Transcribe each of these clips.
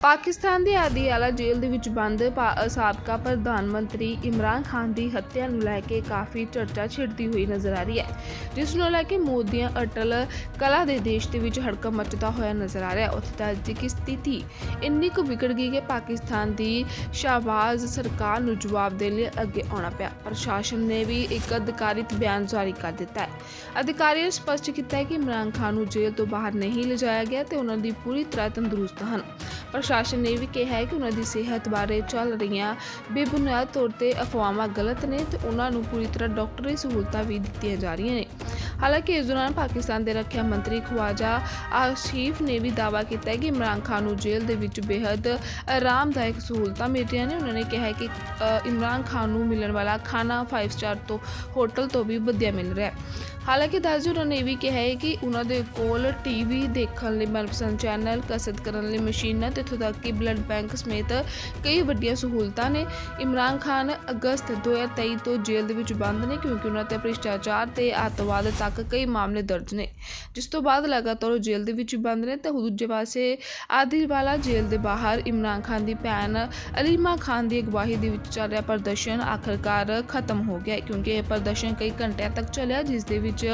ਪਾਕਿਸਤਾਨ ਦੀ ਆਦੀਆਲਾ ਜੇਲ੍ਹ ਦੇ ਵਿੱਚ ਬੰਦ ਪਾ- ਸਾਬਕਾ ਪ੍ਰਧਾਨ ਮੰਤਰੀ ਇਮਰਾਨ ਖਾਨ ਦੀ ਹੱਤਿਆ ਨੂੰ ਲੈ ਕੇ ਕਾਫੀ ਚਰਚਾ ਛਿੜਦੀ ਹੋਈ ਨਜ਼ਰ ਆ ਰਹੀ ਹੈ, ਜਿਸ ਨੂੰ ਲੈ ਕੇ ਮੋਦੀਆਂ ਅਟਲ ਕਲਾ ਦੇ ਦੇਸ਼ ਦੇ ਵਿੱਚ ਹੜਕਮ ਮਚਦਾ ਹੋਇਆ ਨਜ਼ਰ ਆ ਰਿਹਾ ਹੈ। ਉੱਥੇ ਤਾਂ ਅੱਜ ਦੀ ਸਥਿਤੀ? ਇੰਨੀ ਕੁ ਵਿਗੜ ਗਈ ਕਿ ਪਾਕਿਸਤਾਨ ਦੀ ਸ਼ਾਹਬਾਜ਼ ਸਰਕਾਰ ਨੂੰ ਜਵਾਬ ਦੇਣ ਲਈ ਅੱਗੇ ਆਉਣਾ ਪਿਆ। ਪ੍ਰਸ਼ਾਸਨ ਨੇ ਵੀ ਇੱਕ ਅਧਿਕਾਰਿਤ ਬਿਆਨ ਜਾਰੀ ਕਰ ਦਿੱਤਾ ਹੈ। ਅਧਿਕਾਰੀ ਨੇ ਸਪਸ਼ਟ ਕੀਤਾ ਹੈ ਕਿ ਇਮਰਾਨ ਖਾਨ ਨੂੰ ਜੇਲ੍ਹ ਤੋਂ ਬਾਹਰ ਨਹੀਂ ਲਿਜਾਇਆ ਗਿਆ ਤੇ ਉਹਨਾਂ ਦੀ ਪੂਰੀ ਤਰ੍ਹਾਂ ਤੰਦਰੁਸਤ ਹਨ। ਪ੍ਰਸ਼ਾਸਨ ਨੇ ਵੀ ਕਿਹਾ ਹੈ ਕਿ ਉਹਨਾਂ ਦੀ ਸਿਹਤ ਬਾਰੇ ਚੱਲ ਰਹੀਆਂ ਬੇਬੁਨਿਆਦ ਤੌਰ ਤੇ ਅਫਵਾਹਾਂ ਗਲਤ ਨੇ ਤੇ ਉਹਨਾਂ ਨੂੰ ਪੂਰੀ ਤਰ੍ਹਾਂ ਡਾਕਟਰੀ ਸਹੂਲਤਾਂ ਵੀ ਦਿੱਤੀਆਂ ਜਾ ਰਹੀਆਂ ਨੇ। ਹਾਲਾਂਕਿ ਇਸ ਦੌਰਾਨ ਪਾਕਿਸਤਾਨ ਦੇ ਰੱਖਿਆ ਮੰਤਰੀ ਖਵਾਜਾ ਆਸ਼ੀਫ ਨੇ ਵੀ ਦਾਅਵਾ ਕੀਤਾ ਕਿ ਇਮਰਾਨ ਖਾਨ ਨੂੰ ਜੇਲ੍ਹ ਦੇ ਵਿੱਚ ਬੇहद ਆਰਾਮਦਾਇਕ ਸਹੂਲਤਾਂ ਮਿਲ ਰਹੀਆਂ ਨੇ। ਉਹਨਾਂ ਨੇ ਕਿਹਾ ਕਿ ਇਮਰਾਨ ਖਾਨ ਨੂੰ ਮਿਲਣ ਵਾਲਾ ਖਾਣਾ 5 ਸਟਾਰ ਤੋਂ, ਹੋਟਲ ਤੋਂ ਵੀ ਵਧੀਆ ਮਿਲ ਰਿਹਾ ਹੈ। ਹਾਲਾਂਕਿ ਦੱਸ ਦਿਓ ਉਹਨਾਂ ਨੇ ਇਹ ਵੀ ਕਿਹਾ ਹੈ ਕਿ ਉਹਨਾਂ ਦੇ ਕੋਲ ਟੀਵੀ ਦੇਖਣ ਲਈ ਮਨਪਸੰਦ ਚੈਨਲ, ਕਸਰਤ ਕਰਨ ਲਈ ਮਸ਼ੀਨਾਂ ਤੇ ਇੱਥੋਂ ਤੱਕ ਕਿ ਬਲੱਡ ਬੈਂਕ ਸਮੇਤ ਕਈ ਵੱਡੀਆਂ ਸਹੂਲਤਾਂ ਨੇ। ਇਮਰਾਨ ਖਾਨ ਅਗਸਤ 2023 ਤੋਂ ਜੇਲ੍ਹ ਦੇ ਵਿੱਚ ਬੰਦ ਨੇ ਕਿਉਂਕਿ ਉਹਨਾਂ ਤੇ ਭ੍ਰਿਸ਼ਟਾਚਾਰ ਤੇ ਅੱਤਵਾਦ ਤੱਕ ਕਈ ਮਾਮਲੇ ਦਰਜ ਨੇ। ਜਿਸ ਤੋਂ ਬਾਅਦ ਲਗਾਤਾਰ ਉਹ ਜੇਲ੍ਹ ਦੇ ਵਿੱਚ ਬੰਦ ਨੇ ਤੇ ਦੂਜੇ ਪਾਸੇ ਆਦਿਲਵਾਲਾ ਜੇਲ੍ਹ ਦੇ ਬਾਹਰ ਇਮਰਾਨ ਖਾਨ ਦੀ ਭੈਣ ਅਲੀਮਾ ਖਾਨ ਦੀ ਅਗਵਾਈ ਦੇ ਵਿੱਚ ਚੱਲ ਰਿਹਾ ਪ੍ਰਦਰਸ਼ਨ ਆਖਰਕਾਰ ਖਤਮ ਹੋ ਗਿਆ ਕਿਉਂਕਿ ਇਹ ਪ੍ਰਦਰਸ਼ਨ ਕਈ ਘੰਟਿਆਂ ਤੱਕ ਚੱਲਿਆ ਜਿਸ ਦੇ ਵਿੱਚ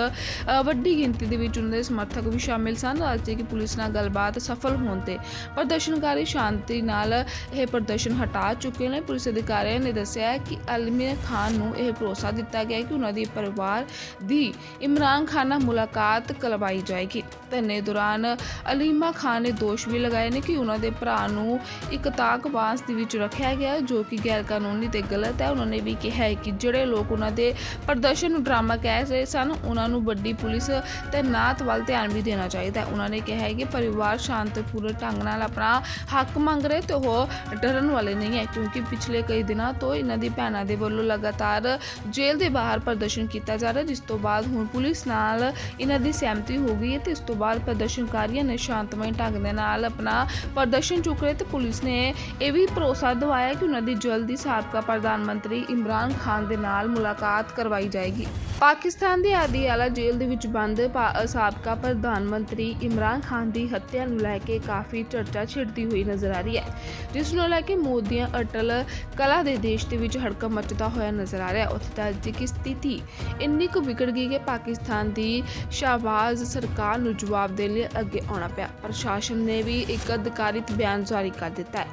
ਵੱਡੀ ਗਿਣਤੀ ਦੇ ਵਿੱਚ ਉਹਨਾਂ ਦੇ ਸਮਰਥਕ ਵੀ ਸ਼ਾਮਿਲ ਸਨ। ਅੱਜ ਕਿ ਪੁਲਿਸ ਨਾਲ ਗੱਲਬਾਤ ਸਫਲ ਹੋਣ ਤੇ ਪ੍ਰਦਰਸ਼ਨਕਾਰੀ ਸ਼ਾਂਤੀ ਨਾਲ ਇਹ ਪ੍ਰਦਰਸ਼ਨ ਹਟਾ ਚੁੱਕੇ ਨੇ। ਪੁਲਿਸ ਅਧਿਕਾਰੀਆਂ ਨੇ ਦੱਸਿਆ ਕਿ ਅਲਮੀਰ ਖਾਨ ਨੂੰ ਇਹ ਭਰੋਸਾ ਦਿੱਤਾ ਗਿਆ ਕਿ ਉਹਨਾਂ ਦੇ ਪਰਿਵਾਰ ਦੀ ਇਮਰਾਨ ਖਾਨ ਮੁਲਾਕਾਤ ਕਰਵਾਈ ਜਾਏਗੀ। ਧਰਨੇ ਦੌਰਾਨ ਅਲੀਮਾ ਖਾਨ ਨੇ ਦੋਸ਼ ਵੀ ਲਗਾਏ ਨੇ ਕਿ ਉਹਨਾਂ ਦੇ ਭਰਾ ਨੂੰ ਇੱਕ ਤਾਕਵਾਸ ਦੇ ਵਿੱਚ ਰੱਖਿਆ ਗਿਆ, ਜੋ ਕਿ ਗੈਰ ਕਾਨੂੰਨੀ ਤੇ ਗਲਤ ਹੈ। ਉਹਨਾਂ ਨੇ ਵੀ ਕਿਹਾ ਹੈ ਕਿ ਜਿਹੜੇ ਲੋਕ ਉਹਨਾਂ ਦੇ ਪ੍ਰਦਰਸ਼ਨ ਨੂੰ ਡਰਾਮਾ ਕਹਿ ਰਹੇ ਸਨ, ਉਹਨਾਂ ਨੂੰ ਵੱਡੀ ਪੁਲਿਸ ਤੇ ਨਾਤ ਵੱਲ ਧਿਆਨ ਵੀ ਦੇਣਾ ਚਾਹੀਦਾ ਹੈ। ਉਹਨਾਂ ਨੇ ਕਿਹਾ ਹੈ ਕਿ ਪਰਿਵਾਰ ਸ਼ਾਂਤਪੂਰਨ ਢੰਗ ਨਾਲ ਆਪਣਾ ਹੱਕ ਮੰਗ ਰਹੇ ਤੇ ਉਹ ਡਰਨ ਵਾਲੇ ਨਹੀਂ ਹੈ, ਕਿਉਂਕਿ ਪਿਛਲੇ ਕਈ ਦਿਨਾਂ ਤੋਂ ਇਹਨਾਂ ਦੀ ਭੈਣਾਂ ਦੇ ਵੱਲੋਂ ਲਗਾਤਾਰ ਜੇਲ੍ਹ ਦੇ ਬਾਹਰ ਪ੍ਰਦਰਸ਼ਨ ਕੀਤਾ ਜਾ ਰਿਹਾ, ਜਿਸ ਤੋਂ ਬਾਅਦ ਹੁਣ ਪੁਲਿਸ ਨਾਲ ਇਹਨਾਂ ਦੀ ਸਹਿਮਤੀ ਹੋ ਗਈ ਹੈ ਤੇ ਇਸ ਤੋਂ ਬਾਅਦ ਪ੍ਰਦਰਸ਼ਨਕਾਰੀਆਂ ਨੇ ਸ਼ਾਂਤਮਈ ਢੰਗ ਦੇ ਨਾਲ ਆਪਣਾ ਪ੍ਰਦਰਸ਼ਨ ਚੁੱਕ ਰਹੇ ਤੇ ਪੁਲਿਸ ਨੇ ਇਹ ਵੀ ਭਰੋਸਾ ਦਿਵਾਇਆ ਕਿ ਉਹਨਾਂ ਦੀ ਜਲਦੀ ਸਾਬਕਾ ਪ੍ਰਧਾਨ ਮੰਤਰੀ ਇਮਰਾਨ ਖਾਨ ਦੇ ਨਾਲ ਮੁਲਾਕਾਤ ਕਰਵਾਈ ਜਾਏਗੀ। ਪਾਕਿਸਤਾਨ ਦੀ ਆਦੀਆਲਾ ਜੇਲ੍ਹ ਦੇ ਵਿੱਚ ਬੰਦ ਸਾਬਕਾ ਪ੍ਰਧਾਨ ਮੰਤਰੀ ਇਮਰਾਨ ਖਾਨ ਦੀ ਹੱਤਿਆ ਨੂੰ ਲੈ ਕੇ ਕਾਫੀ ਚਰਚਾ ਛਿੜਦੀ ਹੋਈ ਨਜ਼ਰ ਆ ਰਹੀ ਹੈ, ਜਿਸ ਨੂੰ ਲੈ ਕੇ ਮੋਦੀਆਂ ਅਟਲ ਕਲਾ ਦੇ ਦੇਸ਼ ਦੇ ਵਿੱਚ ਹੜਕਮ ਮਚਦਾ ਹੋਇਆ ਨਜ਼ਰ ਆ ਰਿਹਾ ਉੱਥੇ ਤਾਂ ਅੱਜ ਦੀ ਸਥਿਤੀ ਇੰਨੀ ਕੁ ਵਿਗੜ ਗਈ ਕਿ ਪਾਕਿਸਤਾਨ ਦੀ ਸ਼ਾਹਬਾਜ਼ ਸਰਕਾਰ ਨੂੰ ਜਵਾਬ ਦੇਣ ਲਈ ਅੱਗੇ ਆਉਣਾ ਪਿਆ। ਪ੍ਰਸ਼ਾਸਨ ਨੇ ਵੀ ਇੱਕ ਅਧਿਕਾਰਿਤ ਬਿਆਨ ਜਾਰੀ ਕਰ ਦਿੱਤਾ ਹੈ।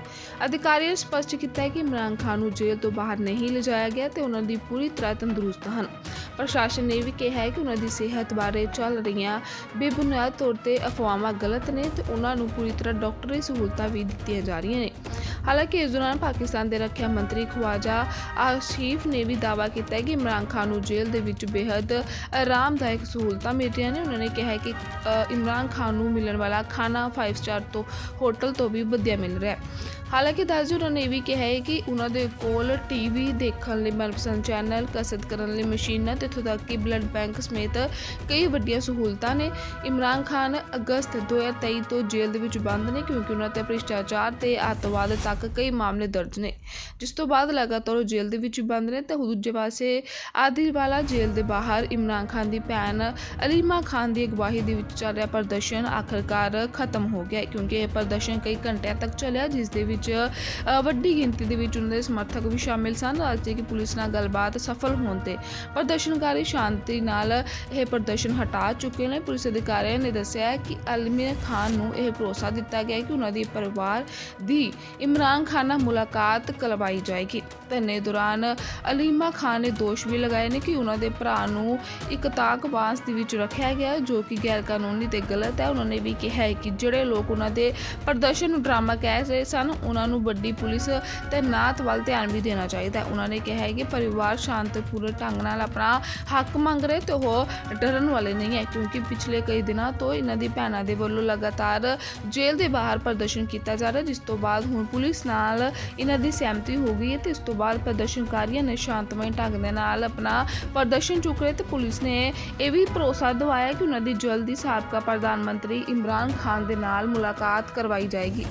ਅਧਿਕਾਰੀ ਨੇ ਸਪਸ਼ਟ ਕੀਤਾ ਹੈ ਕਿ ਇਮਰਾਨ ਖਾਨ ਨੂੰ ਜੇਲ੍ਹ ਤੋਂ ਬਾਹਰ ਨਹੀਂ ਲਿਜਾਇਆ ਗਿਆ ਤੇ ਉਹਨਾਂ ਦੀ ਪੂਰੀ ਤਰ੍ਹਾਂ ਤੰਦਰੁਸਤ ਹਨ। ਪ੍ਰਸ਼ਾਸਨ ਨੇ ਵੀ ਕਿਹਾ ਹੈ ਕਿ ਉਹਨਾਂ ਦੀ ਸਿਹਤ ਬਾਰੇ ਚੱਲ ਰਹੀਆਂ ਬੇਬੁਨਿਆਦ ਤੌਰ ਤੇ ਅਫਵਾਹਾਂ ਗਲਤ ਨੇ ਤੇ ਉਹਨਾਂ ਨੂੰ ਪੂਰੀ ਤਰ੍ਹਾਂ ਡਾਕਟਰੀ ਸਹੂਲਤਾਂ ਵੀ ਦਿੱਤੀਆਂ ਜਾ ਰਹੀਆਂ ਨੇ। ਹਾਲਾਂਕਿ ਇਸ ਦੌਰਾਨ ਪਾਕਿਸਤਾਨ ਦੇ ਰੱਖਿਆ ਮੰਤਰੀ ਖਵਾਜਾ ਆਸ਼ੀਫ ਨੇ ਵੀ ਦਾਅਵਾ ਕੀਤਾ ਹੈ ਕਿ ਇਮਰਾਨ ਖਾਨ ਨੂੰ ਜੇਲ੍ਹ ਦੇ ਵਿੱਚ ਬੇहद ਆਰਾਮਦਾਇਕ ਸਹੂਲਤਾਂ ਮਿਲ ਰਹੀਆਂ ਨੇ। ਉਹਨਾਂ ਨੇ ਕਿਹਾ ਹੈ ਕਿ ਇਮਰਾਨ ਖਾਨ ਨੂੰ ਮਿਲਣ ਵਾਲਾ ਖਾਣਾ 5 ਸਟਾਰ ਤੋਂ ਹੋਟਲ ਤੋਂ ਵੀ ਵਧੀਆ ਮਿਲ ਰਿਹਾ ਹੈ। ਹਾਲਾਂਕਿ ਦੱਸ ਦਿਓ, ਉਹਨਾਂ ਨੇ ਇਹ ਵੀ ਕਿਹਾ ਹੈ ਕਿ ਉਹਨਾਂ ਦੇ ਕੋਲ ਟੀਵੀ ਦੇਖਣ ਲਈ ਮਨਪਸੰਦ ਚੈਨਲ ਕਸਰਤ ਕਰਨ ਲਈ ਮਸ਼ੀਨਾਂ ਤੇ ਇੱਥੋਂ ਤੱਕ ਕਿ ਬਲੱਡ ਬੈਂਕ ਸਮੇਤ ਕਈ ਵੱਡੀਆਂ ਸਹੂਲਤਾਂ ਨੇ। ਇਮਰਾਨ ਖਾਨ ਅਗਸਤ 2023 ਤੋਂ ਜੇਲ੍ਹ ਦੇ ਵਿੱਚ ਬੰਦ ਨੇ ਕਿਉਂਕਿ ਉਹਨਾਂ ਤੇ ਭ੍ਰਿਸ਼ਟਾਚਾਰ ਤੇ ਅੱਤਵਾਦ ਤੱਕ ਕਈ ਮਾਮਲੇ ਦਰਜ ਨੇ। ਜਿਸ ਤੋਂ ਬਾਅਦ ਲਗਾਤਾਰ ਉਹ ਜੇਲ੍ਹ ਦੇ ਵਿੱਚ ਬੰਦ ਨੇ ਤੇ ਦੂਜੇ ਪਾਸੇ ਆਦਿਲਵਾਲਾ ਜੇਲ੍ਹ ਦੇ ਬਾਹਰ ਇਮਰਾਨ ਖਾਨ ਦੀ ਭੈਣ ਅਲੀਮਾ ਖਾਨ ਦੀ ਅਗਵਾਈ ਦੇ ਵਿੱਚ ਚੱਲ ਰਿਹਾ ਪ੍ਰਦਰਸ਼ਨ ਆਖਰਕਾਰ ਖਤਮ ਹੋ ਗਿਆ ਕਿਉਂਕਿ ਇਹ ਪ੍ਰਦਰਸ਼ਨ ਕਈ ਘੰਟਿਆਂ ਤੱਕ ਚੱਲਿਆ, ਜਿਸ ਦੇ ਵਿੱਚ ਵੱਡੀ ਗਿਣਤੀ ਦੇ ਵਿੱਚ ਉਹਨਾਂ ਦੇ ਸਮਰਥਕ ਵੀ ਸ਼ਾਮਿਲ ਸਨ। ਅੱਜ ਕਿ ਪੁਲਿਸ ਨਾਲ ਗੱਲਬਾਤ ਸਫਲ ਹੋਣ ਤੇ ਪ੍ਰਦਰਸ਼ਨ ਪ੍ਰਦਰਸ਼ਨਕਾਰੀ ਸ਼ਾਂਤੀ ਨਾਲ ਇਹ ਪ੍ਰਦਰਸ਼ਨ ਹਟਾ ਚੁੱਕੇ ਨੇ। ਪੁਲਿਸ ਅਧਿਕਾਰੀਆਂ ਨੇ ਦੱਸਿਆ ਕਿ ਅਲਮੀਰ ਖਾਨ ਨੂੰ ਇਹ ਭਰੋਸਾ ਦਿੱਤਾ ਗਿਆ ਕਿ ਉਹਨਾਂ ਦੇ ਪਰਿਵਾਰ ਦੀ ਇਮਰਾਨ ਖਾਨ ਨਾਲ ਮੁਲਾਕਾਤ ਕਰਵਾਈ ਜਾਏਗੀ। ਧਰਨੇ ਦੌਰਾਨ ਅਲੀਮਾ ਖਾਨ ਨੇ ਦੋਸ਼ ਵੀ ਲਗਾਏ ਨੇ ਕਿ ਉਹਨਾਂ ਦੇ ਭਰਾ ਨੂੰ ਇੱਕ ਤਾਕਵਾਸ ਦੇ ਵਿੱਚ ਰੱਖਿਆ ਗਿਆ, ਜੋ ਕਿ ਗੈਰ ਕਾਨੂੰਨੀ ਤੇ ਗਲਤ ਹੈ। ਉਹਨਾਂ ਨੇ ਵੀ ਕਿਹਾ ਹੈ ਕਿ ਜਿਹੜੇ ਲੋਕ ਉਹਨਾਂ ਦੇ ਪ੍ਰਦਰਸ਼ਨ ਨੂੰ ਡਰਾਮਾ ਕਹਿ ਰਹੇ ਸਨ, ਉਹਨਾਂ ਨੂੰ ਵੱਡੀ ਪੁਲਿਸ ਤੇ ਨਾਤ ਵੱਲ ਧਿਆਨ ਵੀ ਦੇਣਾ ਚਾਹੀਦਾ ਹੈ। ਉਹਨਾਂ ਨੇ ਕਿਹਾ ਹੈ ਕਿ ਪਰਿਵਾਰ ਸ਼ਾਂਤਪੂਰਨ ਢੰਗ ਨਾਲ ਆਪਣਾ ਹੱਕ ਮੰਗ ਰਹੇ ਤੇ ਉਹ ਡਰਨ ਵਾਲੇ ਨਹੀਂ ਹੈ, ਕਿਉਂਕਿ ਪਿਛਲੇ ਕਈ ਦਿਨਾਂ ਤੋਂ ਇਹਨਾਂ ਦੀ ਭੈਣਾਂ ਦੇ ਵੱਲੋਂ ਲਗਾਤਾਰ ਜੇਲ੍ਹ ਦੇ ਬਾਹਰ ਪ੍ਰਦਰਸ਼ਨ ਕੀਤਾ ਜਾ ਰਿਹਾ, ਜਿਸ ਤੋਂ ਬਾਅਦ ਹੁਣ ਪੁਲਿਸ ਨਾਲ ਇਹਨਾਂ ਦੀ ਸਹਿਮਤੀ ਹੋ ਗਈ ਹੈ ਤੇ ਇਸ ਤੋਂ ਬਾਅਦ ਪ੍ਰਦਰਸ਼ਨਕਾਰੀਆਂ ਨੇ ਸ਼ਾਂਤਮਈ ਢੰਗ ਦੇ ਨਾਲ ਆਪਣਾ ਪ੍ਰਦਰਸ਼ਨ ਚੁੱਕ ਰਹੇ ਤੇ ਪੁਲਿਸ ਨੇ ਇਹ ਵੀ ਭਰੋਸਾ ਦਿਵਾਇਆ ਕਿ ਉਹਨਾਂ ਦੀ ਜਲਦੀ ਸਾਬਕਾ ਪ੍ਰਧਾਨ ਮੰਤਰੀ ਇਮਰਾਨ ਖਾਨ ਦੇ ਨਾਲ ਮੁਲਾਕਾਤ ਕਰਵਾਈ ਜਾਏਗੀ।